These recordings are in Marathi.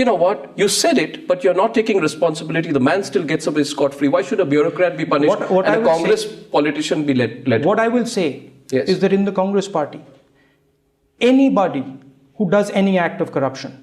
you know what? You said it, but you're not taking responsibility. The man still gets away scot free. Why should a bureaucrat be punished What- what and a would Congress politician be let? let What I will say Yes. is that in the Congress party, anybody who does any act of corruption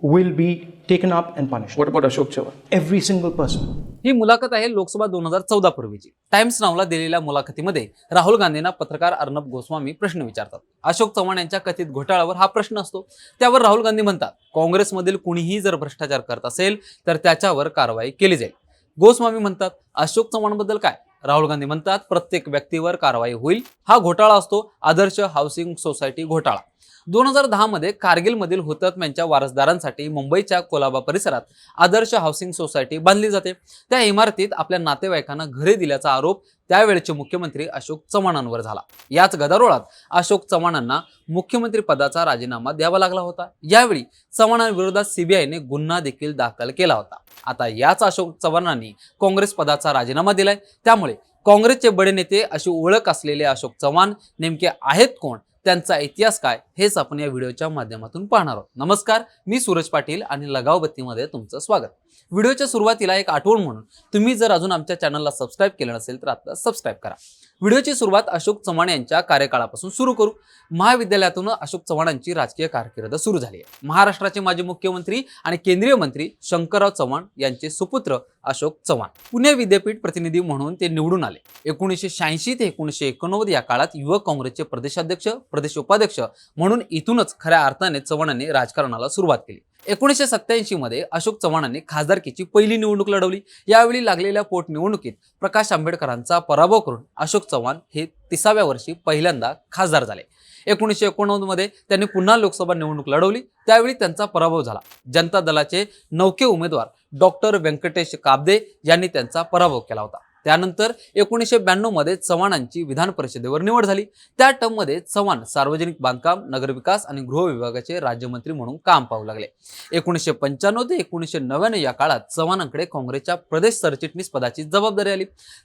will be taken up and punished. what about Ashok Chavan? Every single person. ही मुलाखत आहे लोकसभा दोन हजार चौदा पूर्वीची. टाइम्स नावला दिलेल्या मुलाखतीमध्ये राहुल गांधींना पत्रकार अर्णब गोस्वामी प्रश्न विचारतात. अशोक चव्हाण यांच्या कथित घोटाळ्यावर हा प्रश्न असतो. त्यावर राहुल गांधी म्हणतात काँग्रेसमधील कुणीही जर भ्रष्टाचार करत असेल तर त्याच्यावर कारवाई केली जाईल. गोस्वामी म्हणतात अशोक चव्हाणबद्दल काय? राहुल गांधी म्हणतात प्रत्येक व्यक्तीवर कारवाई होईल. हा घोटाळा असतो आदर्श हाऊसिंग सोसायटी घोटाळा. दोन हजार दहामध्ये कारगिलमधील हुतात्म्यांच्या वारसदारांसाठी मुंबईच्या कोलाबा परिसरात आदर्श हाऊसिंग सोसायटी बांधली जाते. त्या इमारतीत आपल्या नातेवाईकांना घरे दिल्याचा आरोप त्यावेळचे मुख्यमंत्री अशोक चव्हाणांवर झाला. याच गदारोळात अशोक चव्हाणांना मुख्यमंत्री पदाचा राजीनामा द्यावा लागला होता. यावेळी चव्हाणांविरोधात सीबीआयने गुन्हा देखील दाखल केला होता. आता याच अशोक चव्हाणांनी काँग्रेस पदाचा राजीनामा दिलाय. त्यामुळे काँग्रेसचे बडे नेते अशी ओळख असलेले अशोक चव्हाण नेमके आहेत कोण? त्यांचा इतिहास काय हेच आपण या व्हिडिओच्या माध्यमातून पाहणार आहोत. नमस्कार मी सूरज पाटील आणि लगावबत्तीमध्ये तुमचं स्वागत. व्हिडिओच्या सुरुवातीला एक आठवण म्हणून तुम्ही जर अजून आमच्या चॅनलला सबस्क्राईब केलं नसेल तर आता सबस्क्राईब करा. व्हिडिओची सुरुवात अशोक चव्हाण यांच्या कार्यकाळापासून सुरू करू. महाविद्यालयातून अशोक चव्हाणांची राजकीय कारकीर्द सुरू झाली आहे. महाराष्ट्राचे माजी मुख्यमंत्री आणि केंद्रीय मंत्री शंकरराव चव्हाण यांचे सुपुत्र अशोक चव्हाण. पुणे विद्यापीठ प्रतिनिधी म्हणून ते निवडून आले. एकोणीसशे शहाऐंशी ते एकोणीसशे एकोणनव्वद या काळात युवक काँग्रेसचे प्रदेशाध्यक्ष प्रदेश उपाध्यक्ष म्हणून इथूनच खऱ्या अर्थाने चव्हाणांनी राजकारणाला सुरुवात केली. एकोणीसशे सत्त्याऐंशीमध्ये अशोक चव्हाणांनी खासदारकीची पहिली निवडणूक लढवली. यावेळी लागलेल्या पोटनिवडणुकीत प्रकाश आंबेडकरांचा पराभव करून अशोक चव्हाण हे तिसाव्या वर्षी पहिल्यांदा खासदार झाले. एकोणीसशे एकोणनव्वदमध्ये त्यांनी पुन्हा लोकसभा निवडणूक लढवली. त्यावेळी त्यांचा पराभव झाला. जनता दलाचे नौके उमेदवार डॉक्टर व्यंकटेश काबदे यांनी त्यांचा पराभव केला होता. त्यानंतर एकोणीसशे ब्याण्णवमध्ये चव्हाणांची विधान परिषदेवर निवड झाली. त्या टर्ममध्ये चव्हाण सार्वजनिक बांधकाम नगरविकास आणि गृह विभागाचे राज्यमंत्री म्हणून काम पाहू लागले. एकोणीसशे पंच्याण्णव ते एकोणीसशे नव्याण्णव या काळात चव्हाणांकडे काँग्रेसच्या प्रदेश सरचिटणीस पदाची जबाबदारी आली.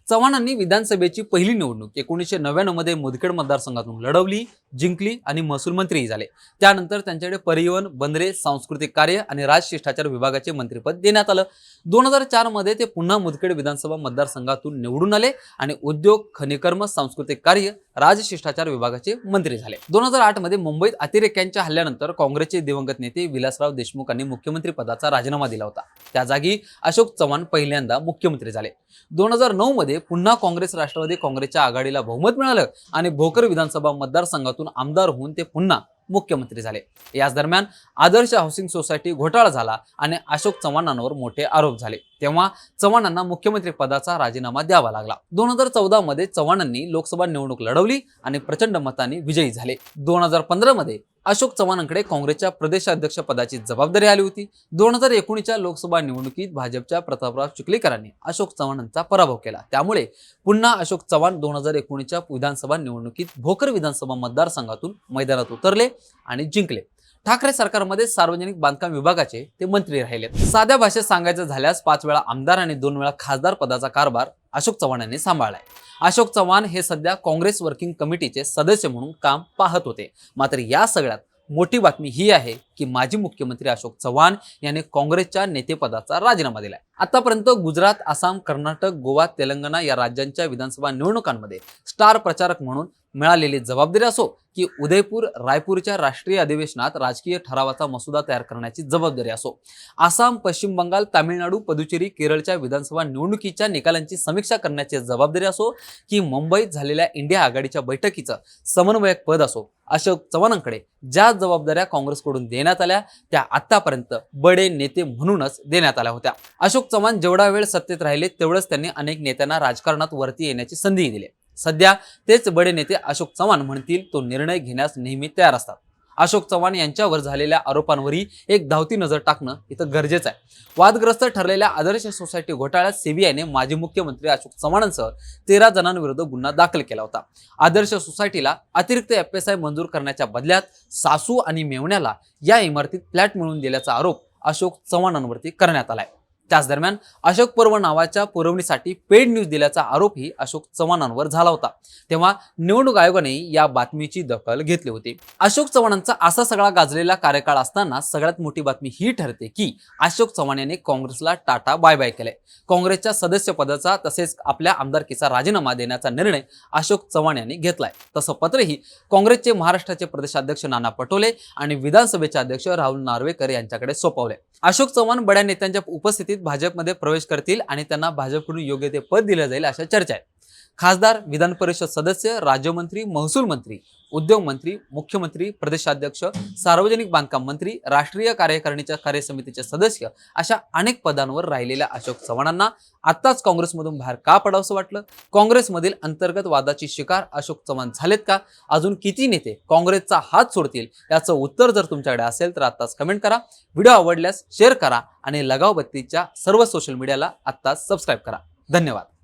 चव्हाणांनी विधानसभेची पहिली निवडणूक एकोणीसशे नव्याण्णवमध्ये मुदखेड मतदारसंघातून लढवली जिंकली आणि महसूल मंत्रीही झाले. त्यानंतर त्यांच्याकडे परिवहन बंदरे सांस्कृतिक कार्य आणि राजशिष्टाचार विभागाचे मंत्रीपद देण्यात आलं. दोन हजार चारमध्ये ते पुन्हा मुदखेड विधानसभा मतदारसंघातून निवडून आले आणि उद्योग खनिकर्म सांस्कृतिक कार्य राजशिष्टाचार विभागाचे मंत्री झाले. दोन हजार आठमध्ये मुंबईत अतिरेक्यांच्या हल्ल्यानंतर काँग्रेसचे दिवंगत नेते विलासराव देशमुख यांनी मुख्यमंत्री पदाचा राजीनामा दिला होता. त्या जागी अशोक चव्हाण पहिल्यांदा मुख्यमंत्री झाले. दोन हजार नऊ मध्ये पुन्हा काँग्रेस राष्ट्रवादी काँग्रेसच्या आघाडीला बहुमत मिळालं आणि भोकर विधानसभा मतदारसंघातून आमदार होऊन ते पुन्हा मुख्यमंत्री झाले. याच दरम्यान आदर्श हाऊसिंग सोसायटी घोटाळा झाला आणि अशोक चव्हाणांवर मोठे आरोप झाले. तेव्हा चव्हाणांना मुख्यमंत्री पदाचा राजीनामा द्यावा लागला. दोन हजार चौदा मध्ये चव्हाणांनी लोकसभा निवडणूक लढवली आणि प्रचंड मतांनी विजयी झाले. दोन हजार पंधरा मध्ये अशोक चव्हाणांकडे काँग्रेसच्या प्रदेशाध्यक्ष पदाची जबाबदारी आली होती. दोन हजार एकोणीसच्या लोकसभा निवडणुकीत भाजपच्या प्रतापराव चिखलीकरांनी अशोक चव्हाणांचा पराभव केला. त्यामुळे पुन्हा अशोक चव्हाण दोन हजार एकोणीसच्या विधानसभा निवडणुकीत भोकर विधानसभा मतदारसंघातून मैदानात उतरले आणि जिंकले. ठाकरे सरकारमध्ये सार्वजनिक बांधकाम विभागाचे ते मंत्री राहिले साध्या भाषेत सांगायचं झाल्यास पाच वेळा आमदार आणि दोन वेळा खासदार पदाचा कारभार अशोक चव्हाण यांनी सांभाळलाय. अशोक चव्हाण हे सध्या काँग्रेस वर्किंग कमिटीचे सदस्य म्हणून काम पाहत होते. मात्र या सगळ्यात मोठी बातमी ही आहे की माजी मुख्यमंत्री अशोक चव्हाण यांनी काँग्रेसच्या नेतेपदाचा राजीनामा दिलाय. आतापर्यंत गुजरात आसाम कर्नाटक गोवा तेलंगणा या राज्यांच्या विधानसभा निवडणुकांमध्ये स्टार प्रचारक म्हणून मिळालेली जबाबदारी असो की उदयपूर रायपूरच्या राष्ट्रीय अधिवेशनात राजकीय ठरावाचा मसुदा तयार करण्याची जबाबदारी असो. आसाम पश्चिम बंगाल तामिळनाडू पुदुचेरी केरळच्या विधानसभा निवडणुकीच्या निकालांची समीक्षा करण्याची जबाबदारी असो की मुंबईत झालेल्या इंडिया आघाडीच्या बैठकीचं समन्वयक पद असो अशोक चव्हाणांकडे ज्या जबाबदाऱ्या काँग्रेसकडून देण्यात आल्या त्या आतापर्यंत बडे नेते म्हणूनच देण्यात आल्या होत्या. अशोक चव्हाण जेवढा वेळ सत्तेत राहिले तेवढंच त्यांनी अनेक नेत्यांना राजकारणात वरती येण्याची संधीही दिली. सध्या तेच बडे नेते अशोक चव्हाण म्हणतील तो निर्णय घेण्यास नेहमी तयार असतात. अशोक चव्हाण यांच्यावर झालेल्या आरोपांवरही एक धावती नजर टाकणं इथं गरजेचं आहे. वादग्रस्त ठरलेल्या आदर्श सोसायटी घोटाळ्यात सीबीआयने माजी मुख्यमंत्री अशोक चव्हाणांसह तेरा जणांविरुद्ध गुन्हा दाखल केला होता. आदर्श सोसायटीला अतिरिक्त एफ एस आय मंजूर करण्याच्या बदल्यात सासू आणि मेवण्याला या इमारतीत फ्लॅट मिळवून दिल्याचा आरोप अशोक चव्हाणांवरती करण्यात आलाय. त्याच दरम्यान अशोक पर्व नावाच्या पुरवणीसाठी पेड न्यूज दिल्याचा आरोपही अशोक चव्हाणांवर झाला होता. तेव्हा निवडणूक आयोगाने या बातमीची दखल घेतली होती. अशोक चव्हाणांचा असा सगळा गाजलेला कार्यकाळ असताना सगळ्यात मोठी बातमी ही ठरते की अशोक चव्हाण यांनी काँग्रेसला टाटा बाय बाय केलाय. काँग्रेसच्या सदस्यपदाचा तसेच आपल्या आमदारकीचा राजीनामा देण्याचा निर्णय अशोक चव्हाण यांनी घेतलाय. तसं पत्रही काँग्रेसचे महाराष्ट्राचे प्रदेशाध्यक्ष नाना पटोले आणि विधानसभेचे अध्यक्ष राहुल नार्वेकर यांच्याकडे सोपवले अशोक चव्हाण बड्या नेत्यांच्या उपस्थितीत भाजपमध्ये प्रवेश करतील आणि त्यांना भाजपकडून योग्य ते पद दिलं जाईल अशा चर्चा आहेत. खासदार विधान परिषद सदस्य राज्यमंत्री महसूल मंत्री उद्योग मंत्री मुख्यमंत्री प्रदेशाध्यक्ष सार्वजनिक बांधकाम मंत्री राष्ट्रीय कार्यकारिणीच्या कार्यसमितीचे सदस्य अशा अनेक पदांवर राहिलेल्या अशोक चव्हाणांना आत्ताच काँग्रेसमधून बाहेर का पडावंसं वाटलं? काँग्रेसमधील अंतर्गत वादाची शिकार अशोक चव्हाण झालेत का? अजून किती नेते काँग्रेसचा हात सोडतील? याचं उत्तर जर तुमच्याकडे असेल तर आत्ताच कमेंट करा. व्हिडिओ आवडल्यास शेअर करा आणि लगावबत्तीच्या सर्व सोशल मीडियाला आत्ताच सबस्क्राईब करा. धन्यवाद.